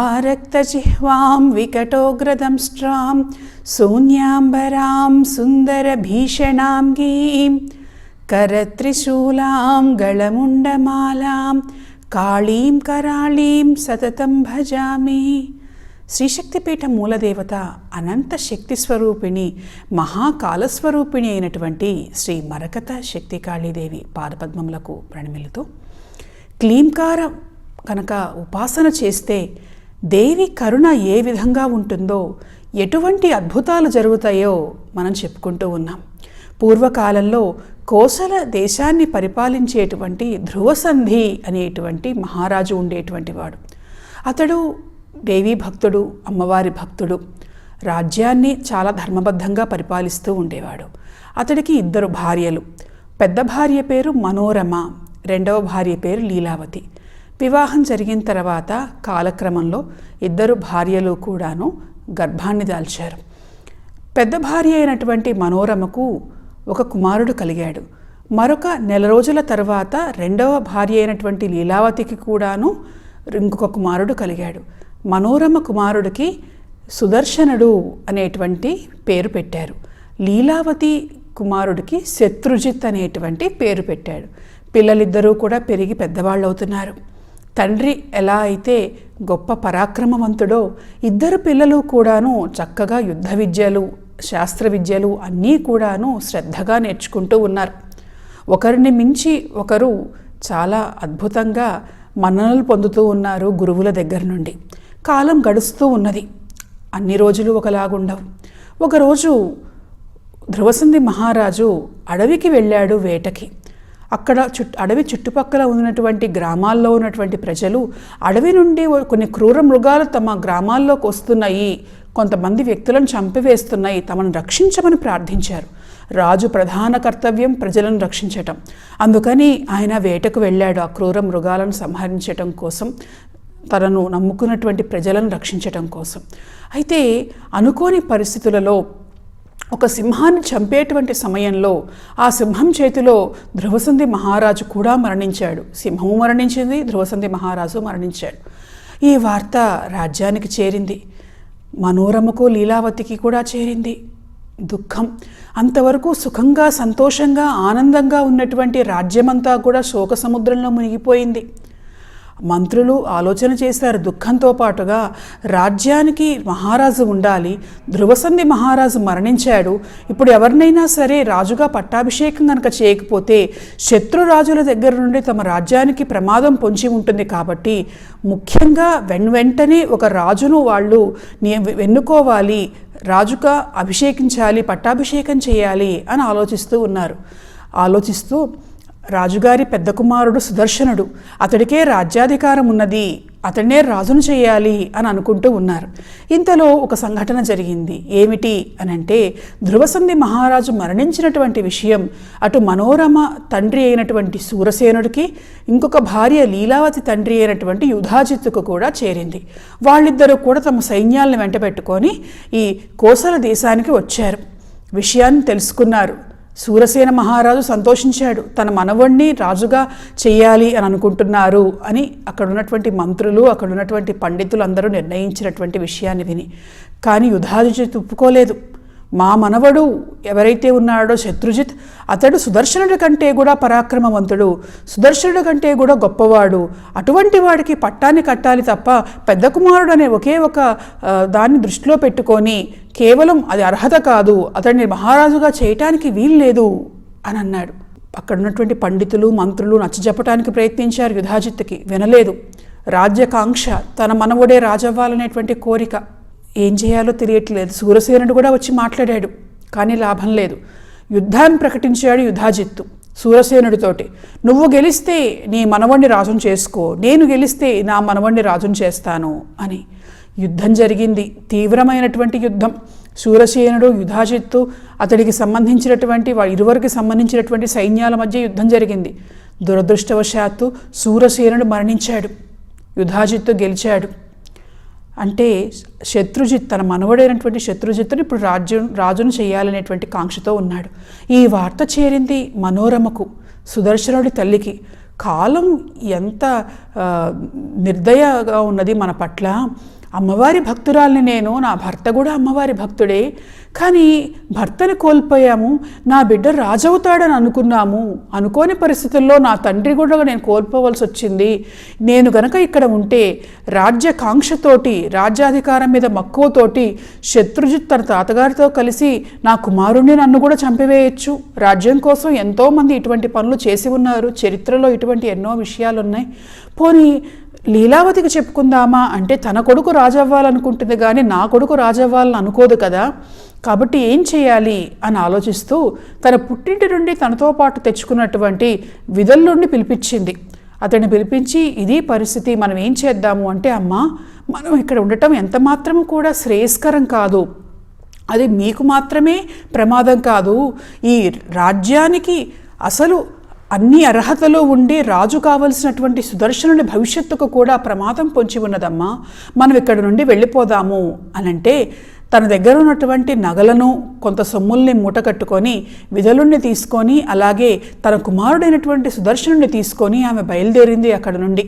ఆరక్తజిహ్వాం వికటోగ్రదంష్ట్రాం శూన్యాంబరాం సుందరభీషణాం గీం కరత్రిశూలాం గళముండమాలాం కాళీం కరాళీం సతతం భజామి శ్రీశక్తిపీఠ మూలదేవత అనంత శక్తి స్వరూపిణి మహాకాలస్వరూపిణి అయినటువంటి శ్రీ మరకత శక్తి కాళీదేవి పాదపద్మములకు ప్రణమిలుతూ క్లీంకార కనుక ఉపాసన చేస్తే దేవి కరుణ ఏ విధంగా ఉంటుందో ఎటువంటి అద్భుతాలు జరుగుతాయో మనం చెప్పుకుంటూ ఉన్నాం. పూర్వకాలంలో కోసల దేశాన్ని పరిపాలించేటువంటి ధ్రువసంధి అనేటువంటి మహారాజు ఉండేటువంటి వాడు. అతడు దేవీ భక్తుడు అమ్మవారి భక్తుడు. రాజ్యాన్ని చాలా ధర్మబద్ధంగా పరిపాలిస్తూ ఉండేవాడు. అతడికి ఇద్దరు భార్యలు. పెద్ద భార్య పేరు మనోరమ రెండవ భార్య పేరు లీలావతి. వివాహం జరిగిన తర్వాత కాలక్రమంలో ఇద్దరు భార్యలు కూడాను గర్భాన్ని దాల్చారు. పెద్ద భార్య అయినటువంటి మనోరమకు ఒక కుమారుడు కలిగాడు. మరొక నెల రోజుల తర్వాత రెండవ భార్య అయినటువంటి లీలావతికి కూడాను ఇంకొక కుమారుడు కలిగాడు. మనోరమ కుమారుడికి సుదర్శనుడు అనేటువంటి పేరు పెట్టారు. లీలావతి కుమారుడికి శత్రుజిత్ అనేటువంటి పేరు పెట్టాడు. పిల్లలిద్దరూ కూడా పెరిగి పెద్దవాళ్ళు అవుతున్నారు తండ్రి ఎలా అయితే గొప్ప పరాక్రమవంతుడో ఇద్దరు పిల్లలు కూడాను చక్కగా యుద్ధ విద్యలు శాస్త్ర విద్యలు అన్నీ కూడాను శ్రద్ధగా నేర్చుకుంటూ ఉన్నారు. ఒకరిని మించి ఒకరు చాలా అద్భుతంగా మన్ననలు పొందుతూ ఉన్నారు గురువుల దగ్గర నుండి. కాలం గడుస్తూ ఉన్నది. అన్ని రోజులు ఒకలాగుండవు. ఒకరోజు ధ్రువసంధి మహారాజు అడవికి వెళ్ళాడు వేటకి. అక్కడ చుట్ అడవి చుట్టుపక్కల ఉన్నటువంటి గ్రామాల్లో ఉన్నటువంటి ప్రజలు అడవి నుండి కొన్ని క్రూర మృగాలు తమ గ్రామాల్లోకి వస్తున్నాయి. కొంతమంది వ్యక్తులను చంపివేస్తున్నాయి. తమను రక్షించమని ప్రార్థించారు. రాజు ప్రధాన కర్తవ్యం ప్రజలను రక్షించటం. అందుకని ఆయన వేటకు వెళ్ళాడు. ఆ క్రూర మృగాలను సంహరించటం కోసం తనను నమ్ముకున్నటువంటి ప్రజలను రక్షించటం కోసం. అయితే అనుకోని పరిస్థితులలో ఒక సింహాన్ని చంపేటువంటి సమయంలో ఆ సింహం చేతిలో ధ్రువసంధి మహారాజు కూడా మరణించాడు. సింహము మరణించింది ధ్రువసంధి మహారాజు మరణించాడు. ఈ వార్త రాజ్యానికి చేరింది. మనోరమకు లీలావతికి కూడా చేరింది. దుఃఖం. అంతవరకు సుఖంగా సంతోషంగా ఆనందంగా ఉన్నటువంటి రాజ్యమంతా కూడా శోక సముద్రంలో మునిగిపోయింది. మంత్రులు ఆలోచన చేశారు. దుఃఖంతో పాటుగా రాజ్యానికి మహారాజు ఉండాలి. ధ్రువసంధి మహారాజు మరణించాడు. ఇప్పుడు ఎవరినైనా సరే రాజుగా పట్టాభిషేకం కనుక చేయకపోతే శత్రురాజుల దగ్గర నుండి తమ రాజ్యానికి ప్రమాదం పొంచి ఉంటుంది కాబట్టి ముఖ్యంగా వెన్ వెంటనే ఒక రాజును వాళ్ళు వెన్నుకోవాలి. రాజుగా అభిషేకించాలి పట్టాభిషేకం చేయాలి అని ఆలోచిస్తూ ఉన్నారు. ఆలోచిస్తూ రాజుగారి పెద్ద కుమారుడు సుదర్శనుడు. అతడికే రాజ్యాధికారం ఉన్నది. అతడినే రాజును చేయాలి అని అనుకుంటూ ఉన్నారు. ఇంతలో ఒక సంఘటన జరిగింది. ఏమిటి అని అంటే ధ్రువసంధి మహారాజు మరణించినటువంటి విషయం అటు మనోరమ తండ్రి అయినటువంటి సూరసేనుడికి ఇంకొక భార్య లీలావతి తండ్రి అయినటువంటి యుధాజిత్తుకు కూడా చేరింది. వాళ్ళిద్దరూ కూడా తమ సైన్యాలను వెంటబెట్టుకొని ఈ కోసల దేశానికి వచ్చారు. విషయాన్ని తెలుసుకున్నారు. సూరసేన మహారాజు సంతోషించాడు. తన మనవణ్ణి రాజుగా చేయాలి అని అనుకుంటున్నారు అని అక్కడ ఉన్నటువంటి మంత్రులు అక్కడ ఉన్నటువంటి పండితులు అందరూ నిర్ణయించినటువంటి విషయాన్ని విని. కానీ యుధాజిత్ ఒప్పుకోలేదు. మా మనవడు ఎవరైతే ఉన్నాడో శత్రుజిత్ అతడు సుదర్శనుడి కంటే కూడా పరాక్రమవంతుడు. సుదర్శనుడి కంటే కూడా గొప్పవాడు. అటువంటి వాడికి పట్టాన్ని కట్టాలి తప్ప పెద్ద కుమారుడు అనే ఒకే ఒక దాన్ని దృష్టిలో పెట్టుకొని కేవలం అది అర్హత కాదు అతడిని మహారాజుగా చేయటానికి వీలు లేదు అని అన్నాడు. అక్కడ ఉన్నటువంటి పండితులు మంత్రులు నచ్చజెప్పటానికి ప్రయత్నించారు యుధాజిత్తుకి. వినలేదు. రాజ్యకాంక్ష తన మనవుడే రాజవ్వాలనేటువంటి కోరిక. ఏం చేయాలో తెలియట్లేదు. సూరసేనుడు కూడా వచ్చి మాట్లాడాడు కానీ లాభం లేదు. యుద్ధాన్ని ప్రకటించాడు యుధాజిత్తు సూరసేనుడితోటి. నువ్వు గెలిస్తే నీ మనవణ్ణి రాజును చేసుకో నేను గెలిస్తే నా మనవణ్ణి రాజును చేస్తాను అని. యుద్ధం జరిగింది. తీవ్రమైనటువంటి యుద్ధం. శూరసేనుడు యుధాజిత్తు అతడికి సంబంధించినటువంటి ఇరువురికి సంబంధించినటువంటి సైన్యాల మధ్య యుద్ధం జరిగింది. దురదృష్టవశాత్తు శూరసేనుడు మరణించాడు. యుధాజిత్తు గెలిచాడు. అంటే శత్రుజిత్ తన మనవడైనటువంటి శత్రుజిత్తుని ఇప్పుడు రాజ్యం రాజును చేయాలనేటువంటి కాంక్షతో ఉన్నాడు. ఈ వార్త చేరింది మనోరమకు సుదర్శనుడి తల్లికి. కాలం ఎంత నిర్దయగా ఉన్నది మన పట్ల. అమ్మవారి భక్తురాల్ని నేను నా భర్త కూడా అమ్మవారి భక్తుడే. కానీ భర్తని కోల్పోయాము నా బిడ్డ రాజవుతాడని అనుకున్నాము. అనుకోని పరిస్థితుల్లో నా తండ్రి కూడా నేను కోల్పోవలసి వచ్చింది. నేను గనక ఇక్కడ ఉంటే రాజ్యకాంక్షతోటి రాజ్యాధికారం మీద మక్కువతోటి శత్రుజిత్ తన తాతగారితో కలిసి నా కుమారుణ్ణి నన్ను కూడా చంపివేయచ్చు. రాజ్యం కోసం ఎంతోమంది ఇటువంటి పనులు చేసి ఉన్నారు. చరిత్రలో ఇటువంటి ఎన్నో విషయాలు ఉన్నాయి పోనీ లీలావతికి చెప్పుకుందామా? అంటే తన కొడుకు రాజవ్వాలనుకుంటుంది కానీ నా కొడుకు రాజవ్వాలని అనుకోదు కదా. కాబట్టి ఏం చేయాలి? అని ఆలోచిస్తూ తన పుట్టింటి నుండి తనతో పాటు తెచ్చుకున్నటువంటి విధుల్లోండి పిలిపించింది. అతన్ని పిలిపించి ఇది పరిస్థితి మనం ఏం చేద్దాము? అంటే అమ్మా మనం ఇక్కడ ఉండటం ఎంత మాత్రం కూడా శ్రేయస్కరం కాదు. అది మీకు మాత్రమే ప్రమాదం కాదు. ఈ రాజ్యానికి అసలు అన్ని అర్హతలు ఉండి రాజు కావలసినటువంటి సుదర్శనుని భవిష్యత్తుకు కూడా ప్రమాదం పొంచి ఉన్నదమ్మా. మనం ఇక్కడ నుండి వెళ్ళిపోదాము అనంటే తన దగ్గర ఉన్నటువంటి నగలను కొంత సొమ్ముల్ని మూట కట్టుకొని విధులుణ్ణి తీసుకొని అలాగే తన కుమారుడైనటువంటి సుదర్శనుని తీసుకొని ఆమె బయలుదేరింది అక్కడ నుండి.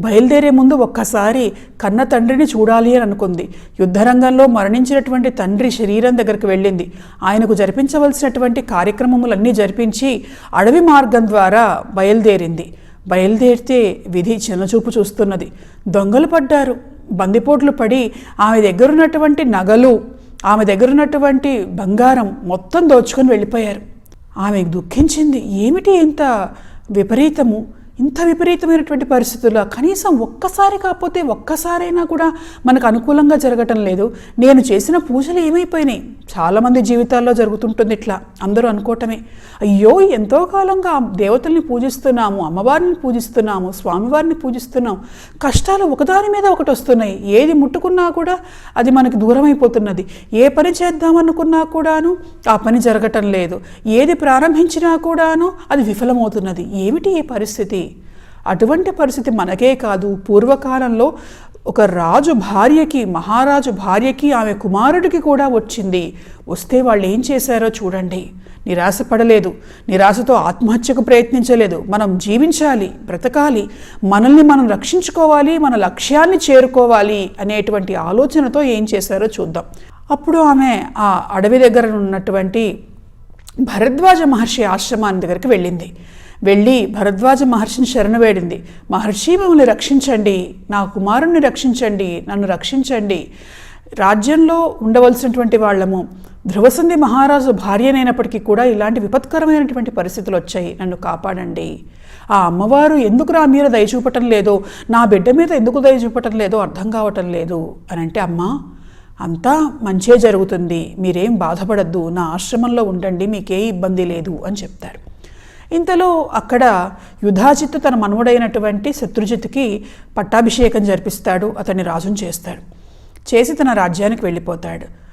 బయలుదేరే ముందు ఒక్కసారి కన్న తండ్రిని చూడాలి అని అనుకుంది. యుద్ధరంగంలో మరణించినటువంటి తండ్రి శరీరం దగ్గరికి వెళ్ళింది. ఆయనకు జరిపించవలసినటువంటి కార్యక్రమములన్నీ జరిపించి అడవి మార్గం ద్వారా బయలుదేరింది. బయలుదేరితే విధి చిన్నచూపు చూస్తున్నది. దొంగలు పడ్డారు. బందిపోట్లు పడి ఆమె దగ్గరున్నటువంటి నగలు ఆమె దగ్గరున్నటువంటి బంగారం మొత్తం దోచుకొని వెళ్ళిపోయారు. ఆమెకు దుఃఖించింది. ఏమిటి ఇంత విపరీతము? ఇంత విపరీతమైనటువంటి పరిస్థితుల్లో కనీసం ఒక్కసారి కాకపోతే ఒక్కసారైనా కూడా మనకు అనుకూలంగా జరగటం లేదు. నేను చేసిన పూజలు ఏమైపోయినాయి? చాలామంది జీవితాల్లో జరుగుతుంటుంది ఇట్లా. అందరూ అనుకోవటమే. అయ్యో ఎంతో కాలంగా దేవతల్ని పూజిస్తున్నాము అమ్మవారిని పూజిస్తున్నాము స్వామివారిని పూజిస్తున్నాం కష్టాలు ఒకదాని మీద ఒకటి వస్తున్నాయి. ఏది ముట్టుకున్నా కూడా అది మనకి దూరం అయిపోతున్నది ఏ పని చేద్దామనుకున్నా కూడాను ఆ పని జరగటం లేదు. ఏది ప్రారంభించినా కూడాను అది విఫలమవుతున్నది. ఏమిటి ఈ పరిస్థితి? అటువంటి పరిస్థితి మనకే కాదు. పూర్వకాలంలో ఒక రాజు భార్యకి మహారాజు భార్యకి ఆమె కుమారుడికి కూడా వచ్చింది. వస్తే వాళ్ళు ఏం చేశారో చూడండి. నిరాశపడలేదు నిరాశతో ఆత్మహత్యకు ప్రయత్నించలేదు. మనం జీవించాలి బ్రతకాలి మనల్ని మనం రక్షించుకోవాలి మన లక్ష్యాన్ని చేరుకోవాలి అనేటువంటి ఆలోచనతో ఏం చేశారో చూద్దాం. అప్పుడు ఆమె ఆ అడవి దగ్గర ఉన్నటువంటి భరద్వాజ మహర్షి ఆశ్రమాన్ని దగ్గరికి వెళ్ళింది. వెళ్ళి భరద్వాజ మహర్షిని శరణు వేడింది. మహర్షి మమ్మల్ని రక్షించండి. నా కుమారుణ్ణి రక్షించండి. నన్ను రక్షించండి. రాజ్యంలో ఉండవలసినటువంటి వాళ్ళము. ధ్రువసంధి మహారాజు భార్యనైనప్పటికీ కూడా ఇలాంటి విపత్కరమైనటువంటి పరిస్థితులు వచ్చాయి. నన్ను కాపాడండి. ఆ అమ్మవారు ఎందుకు నా మీద దయ చూపటం లేదో? నా బిడ్డ మీద ఎందుకు దయ చూపటం లేదో? అర్థం కావటం లేదు. అని అంటే అమ్మా అంతా మంచే జరుగుతుంది. మీరేం బాధపడద్దు. నా ఆశ్రమంలో ఉండండి. మీకే ఇబ్బంది లేదు. అని చెప్తారు. ఇంతలో అక్కడ యుధాజిత్తు తన మనవుడైనటువంటి శత్రుజిత్తుకి పట్టాభిషేకం జరిపిస్తాడు అతన్ని రాజును చేస్తాడు. చేసి తన రాజ్యానికి వెళ్ళిపోతాడు.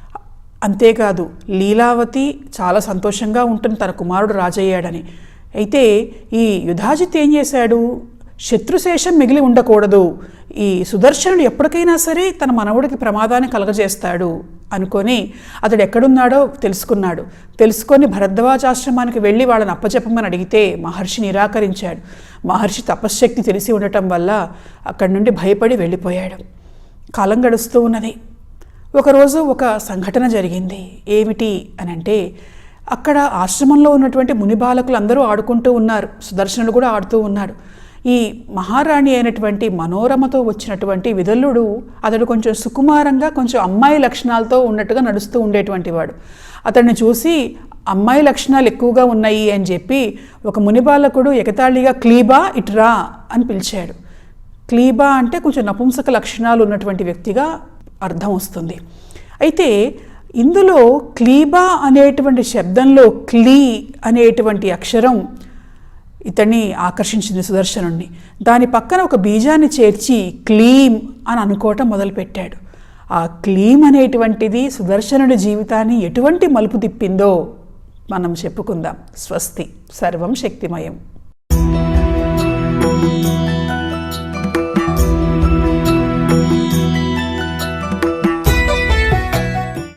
అంతేకాదు లీలావతి చాలా సంతోషంగా ఉంటుంది తన కుమారుడు రాజయ్యాడని. అయితే ఈ యుధాజిత్ ఏం చేశాడు? శత్రుశేషం మిగిలి ఉండకూడదు. ఈ సుదర్శనుడు ఎప్పటికైనా సరే తన మనవుడికి ప్రమాదాన్ని కలగజేస్తాడు అనుకొని అతడు ఎక్కడున్నాడో తెలుసుకున్నాడు. తెలుసుకొని భరద్వాజాశ్రమానికి వెళ్ళి వాళ్ళని అప్పచెప్పమని అడిగితే మహర్షి నిరాకరించాడు. మహర్షి తపశ్శక్తి తెలిసి ఉండటం వల్ల అక్కడి నుండి భయపడి వెళ్ళిపోయాడు. కాలం గడుస్తూ ఉన్నది. ఒకరోజు ఒక సంఘటన జరిగింది. ఏమిటి అని అంటే అక్కడ ఆశ్రమంలో ఉన్నటువంటి ముని బాలకులు అందరూ ఆడుకుంటూ ఉన్నారు. సుదర్శనుడు కూడా ఆడుతూ ఉన్నాడు. ఈ మహారాణి అయినటువంటి మనోరమతో వచ్చినటువంటి విదల్లుడు అతడు కొంచెం సుకుమారంగా కొంచెం అమ్మాయి లక్షణాలతో ఉన్నట్టుగా నడుస్తూ ఉండేటువంటి వాడు. అతన్ని చూసి అమ్మాయి లక్షణాలు ఎక్కువగా ఉన్నాయి అని చెప్పి ఒక మునిబాలకుడు ఎగతాళిగా క్లీబా ఇట్రా అని పిలిచాడు. క్లీబా అంటే కొంచెం నపుంసక లక్షణాలు ఉన్నటువంటి వ్యక్తిగా అర్థం వస్తుంది. అయితే ఇందులో క్లీబా అనేటువంటి శబ్దంలో క్లీ అనేటువంటి అక్షరం ఇతన్ని ఆకర్షించింది సుదర్శనుణ్ణి. దాని పక్కన ఒక బీజాన్ని చేర్చి క్లీమ్ అని అనుకోవటం మొదలుపెట్టాడు. ఆ క్లీమ్ అనేటువంటిది సుదర్శనుడి జీవితాన్ని ఎటువంటి మలుపు తిప్పిందో మనం చెప్పుకుందాం. స్వస్తి. సర్వం శక్తిమయం.